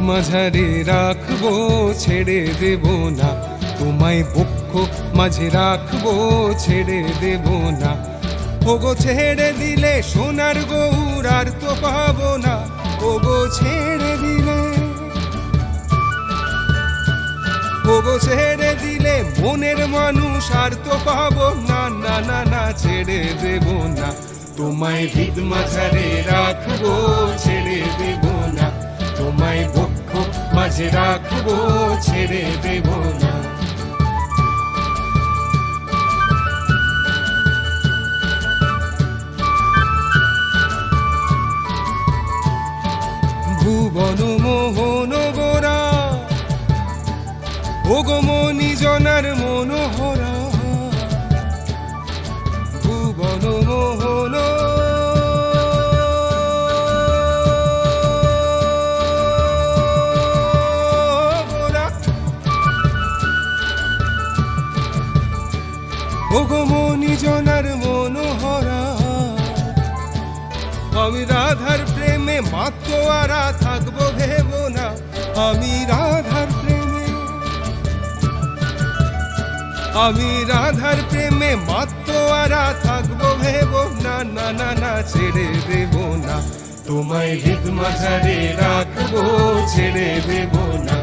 মাঝারে রাখব, ছেড়ে দেব না। তোমায় বক্ষ মাঝে রাখব, ছেড়ে দেব না। ওগো, ছেড়ে দিলে সোনার গৌর আর তো পাবো না। ওগো, ছেড়ে দিলে ওগো, ছেড়ে দিলে মনের মানুষ আর তো পাবো না। না না না, ছেড়ে দেব না। তোমায় হৃদ মাঝারে রাখব, ছেড়ে দেব মাঝে রাখব ছেড়ে দেব না। ভুবন মোহন গোরা ওগো মনি জনার মনোহরা। ওগো জনার মনোহরা। আমি রাধার প্রেমে মাতোয়ারা থাকব ভেব না। আমি রাধার প্রেমে আমি রাধার প্রেমে মাতোয়ারা থাকব ভেব না। না না না, ছেড়ে দেব না। তোমায় হৃদ মাঝারে রাখব, ছেড়ে দেব না।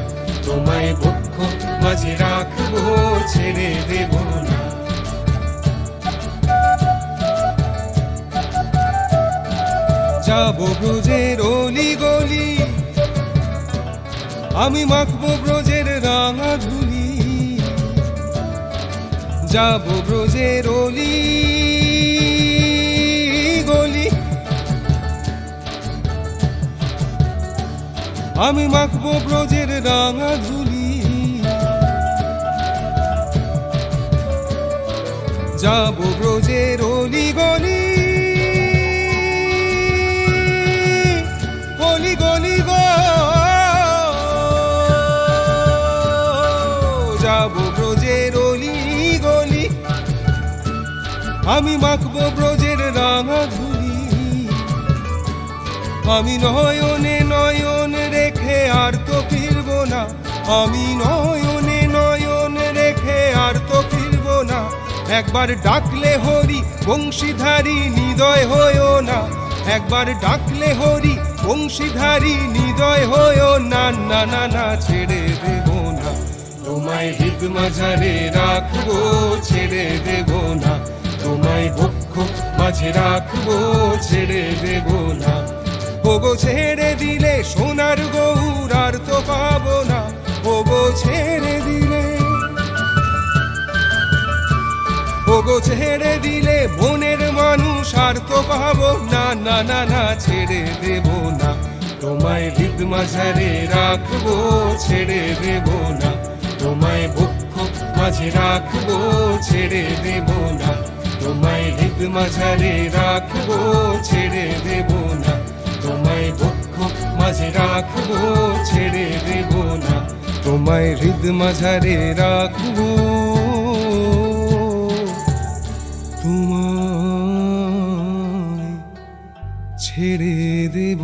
তোমায় বক্ষ মাঝে রাখব, ছেড়ে দেব না। যাব ব্রজের অলি গলি আমি মাখবো ব্রজের রাঙা ধুলি যাব ব্রজের অলি গলি আমি মাখবো ব্রজের রাঙা ধুলি যাব ব্রজের অলি গলি আমি মাখবো ব্রজের রাঙা ধুলি আমি নয়নে নয়ন রেখে আর তো ফিরবো না। আমি নয়নে নয়ন রেখে আর তো ফিরবো না। একবার ডাকলে হরি, বংশীধারী নিদয় হয়েও না। একবার ডাকলে হরি, বংশীধারী নিদয় হয়েও না। না না না, ছেড়ে দেব না। তোমায় হৃদ মাঝারে রাখব, ছেড়ে দেব না মাঝে রাখব, ছেড়ে দেব না। ওগো, ছেড়ে দিলে সোনার গৌর আর তো পাবো না। ওগো, ছেড়ে দিলে। ওগো, ছেড়ে দিলে মনের মানুষ আর তো পাবো না। না না না, ছেড়ে দেব না। তোমায় হৃদ মাঝারে রাখব, ছেড়ে দেব না। তোমায় বক্ষ মাঝে রাখব, ছেড়ে দেব না। তোমায় হৃদ মাঝারে রাখব, ছেড়ে দেব না। তোমায় বক্ষ মাঝে রাখব, ছেড়ে দেব না। তোমায় হৃদ মাঝারে রাখব। তোমায় ছেড়ে দেব।